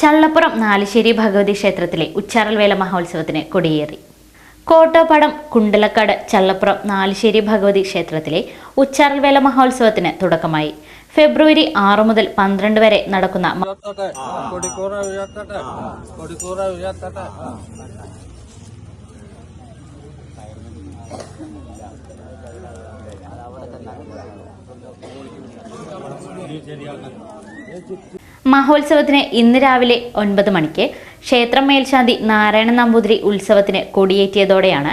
ചള്ളപ്പുറം നാലുശ്ശേരി ഭഗവതി ക്ഷേത്രത്തിലെ ഉച്ചാറൽവേല മഹോത്സവത്തിന് കൊടിയേറി. കോട്ടോപ്പാടം കുണ്ടലക്കാട് ചള്ളപ്പുറം നാലുശ്ശേരി ഭഗവതി ക്ഷേത്രത്തിലെ ഉച്ചാറൽവേല മഹോത്സവത്തിന് തുടക്കമായി. ഫെബ്രുവരി ആറ് മുതൽ പന്ത്രണ്ട് വരെ നടക്കുന്ന മഹോത്സവത്തിന് ഇന്ന് രാവിലെ ഒൻപത് മണിക്ക് ക്ഷേത്രം മേൽശാന്തി നാരായണ നമ്പൂതിരി ഉത്സവത്തിന് കൊടിയേറ്റിയതോടെയാണ്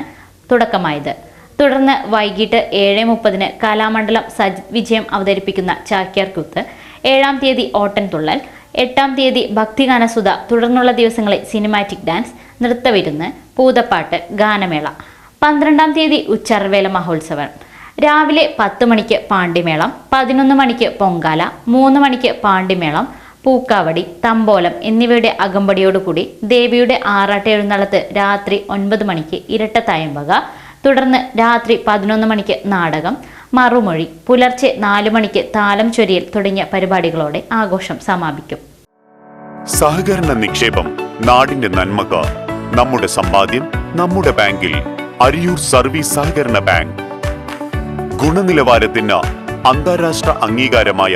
തുടക്കമായത്. തുടർന്ന് വൈകിട്ട് ഏഴ് മുപ്പതിന് കലാമണ്ഡലം സജിത് വിജയം അവതരിപ്പിക്കുന്ന ചാക്യാർ കൂത്ത് ഏഴാം തീയതി ഓട്ടൻതുള്ളൽ എട്ടാം തീയതി ഭക്തിഗാനസുധ തുടർന്നുള്ള ദിവസങ്ങളിൽ സിനിമാറ്റിക് ഡാൻസ് നൃത്തവിരുന്ന് പൂതപ്പാട്ട് ഗാനമേള പന്ത്രണ്ടാം തീയതി ഉച്ചർവേല മഹോത്സവം രാവിലെ പത്ത് മണിക്ക് പാണ്ടിമേളം പതിനൊന്ന് മണിക്ക് പൊങ്കാല മൂന്ന് മണിക്ക് പാണ്ടിമേളം പൂക്കാവടി തമ്പോലം എന്നിവയുടെ അകമ്പടിയോടുകൂടി ദേവിയുടെ ആറാട്ട് എഴുന്നള്ളത്ത് രാത്രി ഒൻപത് മണിക്ക് ഇരട്ടത്തായമ്പക തുടർന്ന് രാത്രി പതിനൊന്ന് മണിക്ക് നാടകം മറുമൊഴി പുലർച്ചെ നാല് മണിക്ക് താലം ചൊരിയൽ തുടങ്ങിയ പരിപാടികളോടെ ആഘോഷം സമാപിക്കും. സഹകരണ നിക്ഷേപം നാടിന്റെ നന്മക നമ്മുടെ സമ്പാദ്യം നമ്മുടെ ബാങ്കിൽ അരിയൂർ സർവീസ് സഹകരണ ബാങ്ക്. ഗുണനിലവാരത്തിന് അന്താരാഷ്ട്ര അംഗീകാരമായ